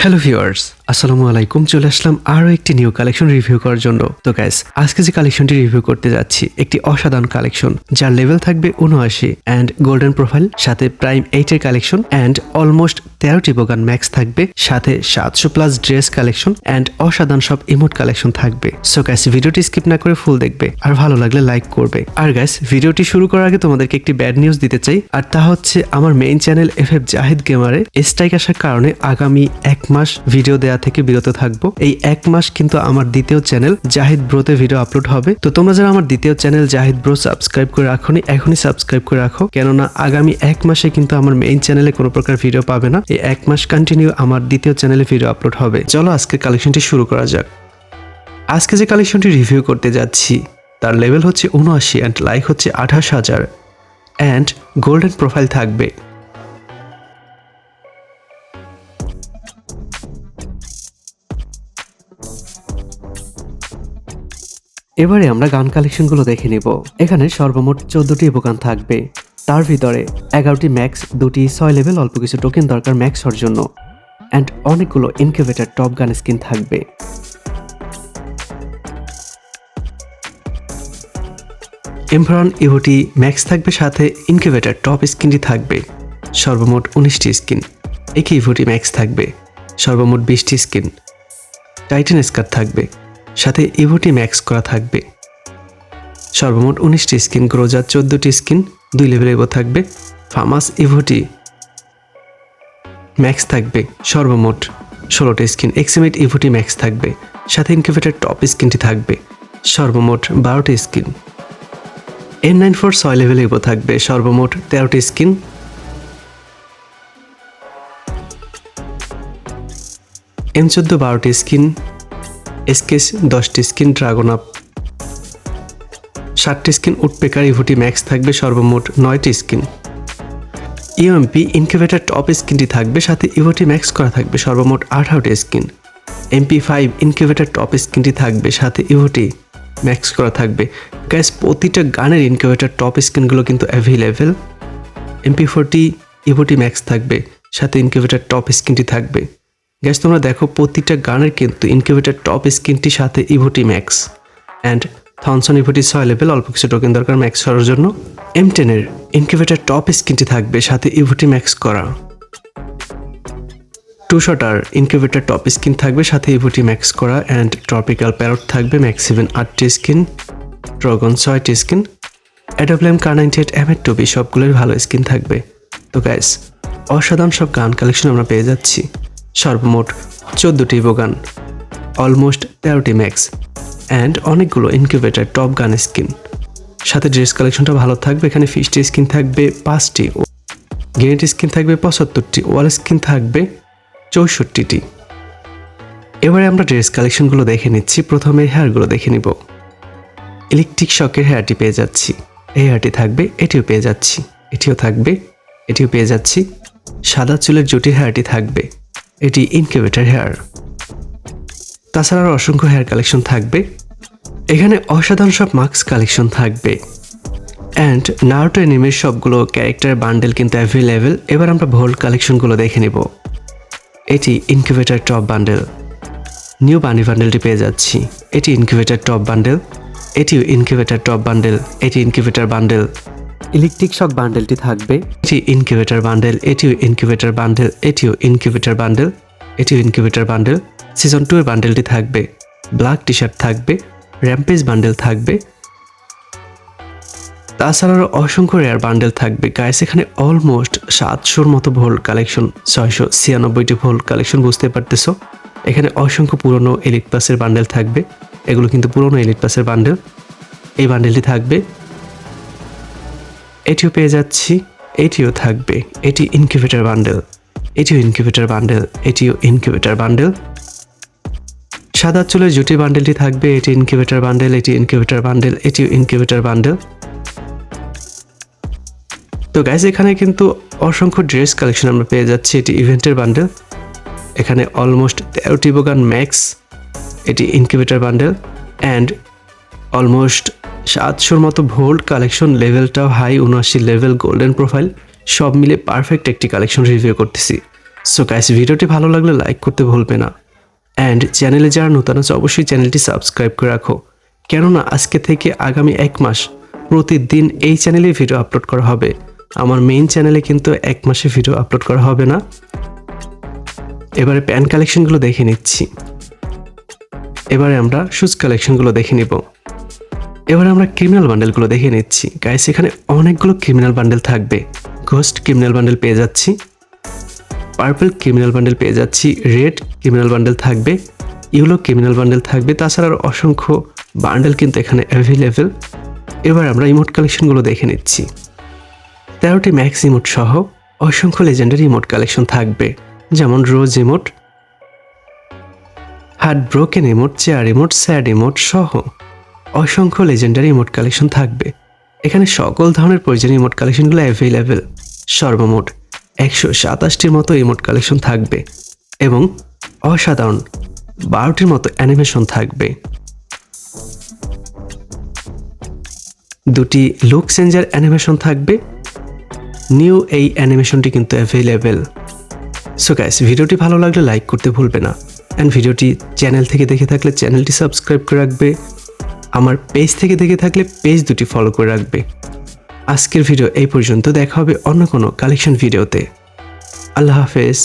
Hello viewers আসসালামু আলাইকুম, চলে আসলাম আরও একটি নিউ কালেকশন রিভিউ করার জন্য। তো গ্যাস আজকে যে কালেকশনটি রিভিউ করতে যাচ্ছি, একটি অসাধারণ কালেকশন যার লেভেল থাকবে উনআশি অ্যান্ড গোল্ডেন প্রোফাইল সাথে প্রাইম এইটের কালেকশন অ্যান্ড অলমোস্ট তেরোটি বোগান ম্যাক্স থাকবে, সাথে সাতশো প্লাস ড্রেস কালেকশন অ্যান্ড অসাধারণ সব ইমোট কালেকশন থাকবে। সো গ্যাস ভিডিওটি স্কিপ না করে ফুল দেখবে, আর ভালো লাগলে লাইক করবে। আর গ্যাস ভিডিওটি শুরু করার আগে তোমাদেরকে একটি ব্যাড নিউজ দিতে চাই, আর তা হচ্ছে আমার main channel F F Zahid গেমারে strike আসার কারণে আগামী এক মাস ভিডিও দেওয়া থেকে বিরত থাকব। এই এক মাস কিন্তু আমার দ্বিতীয় চ্যানেল জাহিদ ব্রোতে ভিডিও আপলোড হবে। তো তোমরা যারা আমার দ্বিতীয় চ্যানেল জাহিদ ব্রো সাবস্ক্রাইব করে রাখোনি, এখনই সাবস্ক্রাইব করে রাখো। কেননা আগামী এক মাসে কিন্তু আমার মেইন চ্যানেলে কোনো প্রকার ভিডিও পাবে না। এই এক মাস কন্টিনিউ আমার দ্বিতীয় চ্যানেলে ভিডিও আপলোড হবে। চলো আজকে কালেকশনটি শুরু করা যাক। আজকে যে কালেকশনটি রিভিউ করতে যাচ্ছি, তার লেভেল হচ্ছে উনআশি অ্যান্ড লাইক হচ্ছে আঠাশ হাজার। অ্যান্ড গোল্ডেন প্রোফাইল থাকবে। এবারে আমরা গান কালেকশনগুলো দেখে নেব। এখানে সর্বমোট চোদ্দটি উপগান থাকবে। তার ভিতরে এগারোটি ম্যাক্স, দুটি ছয় লেভেল, অল্প কিছু টোকেন দরকার ম্যাক্স জন্য। অ্যান্ড অনেকগুলো ইনকিউবেটার টপ গান স্কিন থাকবে। এমফরন ইভোটি ম্যাক্স থাকবে সাথে ইনকিউবেটার টপ স্কিনটি থাকবে। সর্বমোট উনিশটি স্কিন একই ইভোটি ম্যাক্স থাকবে। সর্বমোট বিশটি স্কিন টাইটেন স্কার থাকবে। সাথে ইভোটি ম্যাক্স করা থাকবে। সর্বমোট উনিশটি স্কিন গ্রোজার চোদ্দোটি স্কিন, দুই লেভেল এগো থাকবে। ফামাস ইভোটি ম্যাক্স থাকবে। সর্বমোট ষোলোটি স্কিন এক্সিমেট ইভোটি ম্যাক্স থাকবে। সাথে ইনকিউবেটার টপ স্কিনটি থাকবে। সর্বমোট বারোটি স্কিন। এন নাইন ফোর ছয় লেভেল এগো থাকবে। সর্বমোট তেরোটি স্কিন। এম চোদ্দ বারোটি স্কিন এসকেস দশটি স্কিন ড্রাগন আপ। ষাটটি স্কিন উডপেকার ইভুটি ম্যাক্স থাকবে সর্বমোট নয়টি স্কিন। ইউএমপি ইনকিউবেটার টপ স্কিনটি থাকবে, সাথে ইভোটি ম্যাক্স করা থাকবে সর্বমোট আঠারোটি skin. MP five incubator top স্কিনটি থাকবে, সাথে ইভোটি ম্যাক্স করা থাকবে। গ্যাস, প্রতিটা গানের ইনকিউবেটার টপ স্কিনগুলো কিন্তু অ্যাভেলেবেল এমপি ফোরটি ইভোটি ম্যাক্স থাকবে, সাথে ইনকিউবেটার টপ স্কিনটি থাকবে। গ্যাস তোমরা দেখো প্রতিটা গানের কিন্তু ইনকিউবেটার টপ স্কিনটির সাথে ইভোটি ম্যাক্স অ্যান্ড থনসন ইভোটি ছয় লেভেল অল্প কিছু টোকেন দরকার ম্যাক্স করার জন্য। এম টেনের ইনকিউবেটার টপ স্কিনটি থাকবে সাথে ইভোটি ম্যাক্স করা। টু শটার ইনকিউবেটার টপ স্কিন থাকবে সাথে ইভোটি ম্যাক্স করা অ্যান্ড ট্রপিক্যাল প্যারট থাকবে ম্যাক্স সেভেন আটটি স্কিন ড্রাগন ছয়টি স্কিন অ্যাডাবলেম কার নাইনটি এইট এম টুবি সবগুলোর ভালো স্কিন থাকবে। তো গ্যাস অসাধারণ সব গান কালেকশন আমরা পেয়ে যাচ্ছি। সর্বমোট চোদ্দোটি বোগান অলমোস্ট তেরোটি ম্যাক্স অ্যান্ড অনেকগুলো ইনকিউবেটার টপ গান স্কিন সাথে ড্রেস কালেকশনটা ভালো থাকবে, এখানে ফিস্টি স্কিন থাকবে পাঁচটি গেনেট স্কিন থাকবে, পঁচাত্তরটি ওয়াল স্কিন থাকবে, চৌষট্টিটি। এবারে আমরা ড্রেস কালেকশনগুলো দেখে নিচ্ছি, প্রথমে হেয়ারগুলো দেখে নিব। ইলেকট্রিক শকের হেয়ারটি পেয়ে যাচ্ছি। এই হেয়ারটি থাকবে, এটিও পেয়ে যাচ্ছি। এটিও থাকবে, এটিও পেয়ে যাচ্ছি। সাদা চুলের জুটি হেয়ারটি থাকবে। এটি ইনকিউবেটার হেয়ার তাছাড়া আরও অসংখ্য হেয়ার কালেকশন থাকবে। এখানে অসাধারণ সব মাস্ক কালেকশন থাকবে। অ্যান্ড নারুটো এনিমের সবগুলো ক্যারেক্টার বান্ডেল কিন্তু অ্যাভেলেবেল এবার আমরা ভোল্ড কালেকশনগুলো দেখে নিব। এটি incubator top bundle new bunny বান্ডেলটি পেয়ে যাচ্ছি। এটি ইনকিউবেটার টপ বান্ডেল এটিও ইনকিউবেটার টপ বান্ডেল এটি ইনকিউবেটার বান্ডেল ইলেকট্রিক শক বান্ডেলটি থাকবে। এটি ইনকিউবেটার বান্ডেল, এটিও ইনকিউবেটার বান্ডেল, এটিও ইনকিউবেটার বান্ডেল, এটিও ইনকিউবেটার বান্ডেল। সিজন টু এর বান্ডেলটি থাকবে। ব্ল্যাক টি শার্ট থাকবে র্যাম্পেজ বান্ডেল থাকবে। তাছাড়াও অসংখ্য রেয়ার বান্ডেল থাকবে। গাইস এখানে অলমোস্ট সাতশোর মতো ভোল কালেকশন ছয়শো ছিয়ানব্বইটি ভোল কালেকশন বুঝতে পারতেছো। এখানে অসংখ্য পুরনো এলিট পাসের বান্ডেল থাকবে। এগুলো কিন্তু পুরনো এলিট পাসের বান্ডেল। এই বান্ডেলটি থাকবে। এটিও পেয়ে যাচ্ছি, এটিও থাকবে, এটি ইনকিউবেটার বান্ডেল এটিও ইনকিউবেটার বান্ডেল এটিও ইনকিউবেটার বান্ডেল সাদা চুলের জুটি বান্ডেলটি থাকবে, এটি ইনকিউবেটার বান্ডেল এটি ইনকিউবেটার বান্ডেল এটিও ইনকিউবেটার বান্ডেল তো গ্যাস এখানে কিন্তু অসংখ্য ড্রেস কালেকশন আমরা পেয়ে যাচ্ছি, এটি ইভেন্টের বান্ডেল এখানে অলমোস্ট তেরোটি বোগান ম্যাক্স এটি ইনকিউবেটার বান্ডেল অ্যান্ড অলমোস্ট সাতশোর মতো ভোল্ট কালেকশন লেভেলটাও হাই উনআশি লেভেল গোল্ডেন প্রোফাইল সব মিলে পারফেক্ট একটি কালেকশন রিভিউ করতেছি। সো গাইস ভিডিওটি ভালো লাগলে লাইক করতে ভুলবে না। অ্যান্ড চ্যানেলে যারা নতুন আছে, অবশ্যই চ্যানেলটি সাবস্ক্রাইব করে রাখো। কেননা আজকে থেকে আগামী এক মাস প্রতিদিন এই চ্যানেলে ভিডিও আপলোড করা হবে। আমার মেইন চ্যানেলে কিন্তু এক মাসে ভিডিও আপলোড করা হবে না। এবারে প্যান কালেকশনগুলো দেখে নিচ্ছি। এবারে আমরা শুজ কালেকশনগুলো দেখে নিব। এবারে আমরা ক্রিমিনাল বান্ডেলগুলো দেখে নিচ্ছি। গাইস এখানে অনেকগুলো ক্রিমিনাল বান্ডেল থাকবে। ঘোস্ট ক্রিমিনাল বান্ডেল পেয়ে যাচ্ছি। পার্পল ক্রিমিনাল বান্ডেল পেয়ে যাচ্ছি। রেড ক্রিমিনাল বান্ডেল থাকবে। ইউলো ক্রিমিনাল বান্ডেল থাকবে। তাছাড়া অসংখ্য বান্ডেল কিন্তু এখানে অ্যাভেলেবেল এবার আমরা ইমোট কালেকশনগুলো দেখে নিচ্ছি। তেরোটি ম্যাক্স ইমোট সহ অসংখ্য লেজেন্ডারি ইমোট কালেকশন থাকবে। যেমন rose emote heart broken emote chair emote sad emote সহ। অসংখ্য লেজেন্ডারি ইমোট কালেকশন থাকবে। এখানে সকল ধরনের প্রয়োজনীয় ইমোট কালেকশনগুলো অ্যাভেলেবেল সর্বমোট একশো সাতাশটির মতো ইমোট কালেকশন থাকবে এবং অসাধারণ বারোটির মতো অ্যানিমেশন থাকবে। দুটি লুক চেঞ্জার অ্যানিমেশন থাকবে। নিউ এই অ্যানিমেশনটি কিন্তু অ্যাভেলেবেল সো গাইস ভিডিওটি ভালো লাগলে লাইক করতে ভুলবে না। অ্যান্ড ভিডিওটি চ্যানেল থেকে দেখে থাকলে চ্যানেলটি সাবস্ক্রাইব করে রাখবে। আমার পেজ থেকে দেখে থাকলে পেজ দুটি ফলো করে রাখবে। আজকের ভিডিও এই পর্যন্ত, দেখা হবে অন্য কোনো কালেকশন ভিডিওতে আল্লাহ হাফেজ।